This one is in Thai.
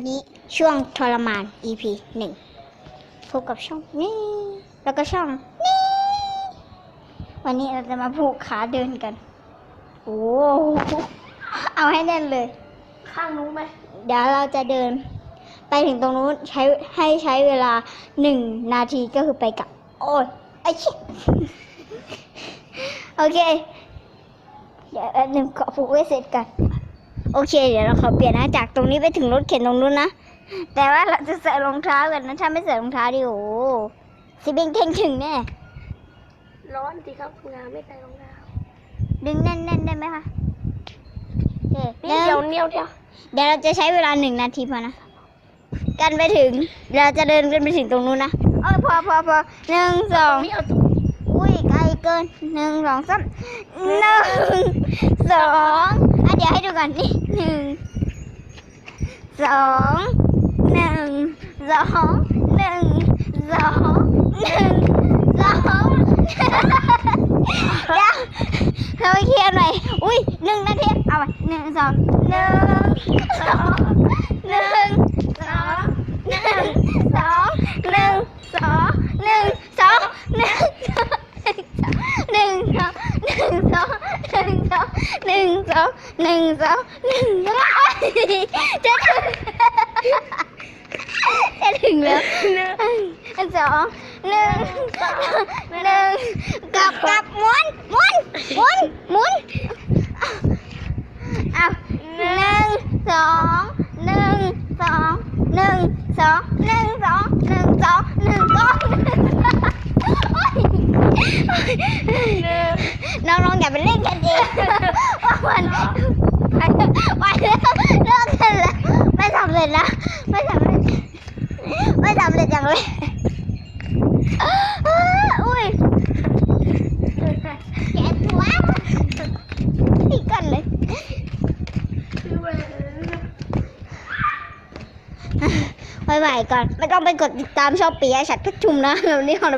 วันนี้ช่วงทรมาน EP หนึ่งพบกับช่องนี้แล้วก็ช่องนี้วันนี้เราจะมาผูกขาเดินกัน โอ้โหเอาให้แน่นเลย ข้างนู้นไหมเดี๋ยวเราจะเดิน ไปถึงตรงนู้นใช้ให้ใช้เวลาหนึ่งนาทีก็คือไปกลับ โอ้ยไอ้ชิโอเค เดี๋ยวแป๊บนึงขอผูกไว้เสร็จกัน โอเค เดี๋ยวเราขอเปลี่ยนนะจากตรงนี้ไปถึงรถเข็นตรงนู้นนะ แต่ว่าเราจะใส่รองเท้ากันนะ ถ้าไม่ใส่รองเท้าดิโอ้โหสิบิงเท่งถึงแน่ ร้อนสิครับงานไม่ใส่รองเท้า ดึงแน่นๆได้ไหมคะโอเคนี่เดี๋ยวเนี้ยวเดียวเดี๋ยวเราจะใช้เวลาหนึ่งนาทีพอนะ กันไปถึง เราจะเดินกันไปถึงตรงนู้นนะเออพอพอพอหนึ่งสอง ไม่เอาตัวอุ้ยไกลเกินหนึ่งสองสามหนึ่งสอง อะเดี๋ยวให้ดูก่อนนี่หนึ่งสองหนึ่งสองหนึ่งสองหนึ่งสองเดี๋ยวเราเคลียร์หน่อยอุ้ยหนึ่งนาทีเอาไปหนึ่งสองหนึ่งสองหนึ่งสองหนึ่งสองหนึ่งสองหนึ่งสองหนึ่งสองหนึ่งสองหนึ่งสองหนึ่งสอง หนึ่งสองหนึ่งสองหนึ่งสองจะถึงจะถึงแล้วสองหนึ่งสองหนึ่งกลับกลับหมุนหมุนหมุนหมุนเอาหนึ่งสองหนึ่งสองหนึ่งสองหนึ่งสองหนึ่งสองหนึ่งสองหนึ่งสองน้องๆอย่าไปเล่นกันเอง วนไปไปแล้วเลิกกันแล้วไม่สำเร็จนะไม่สำเร็จไม่สำเร็จอย่างเลยอุ้ยแกตัวอีกกันเลยคือว่าบายบายก่อน ไม่ต้องไปกดติดตามชองปียชัดเพชรชุมนะเรานี่ของ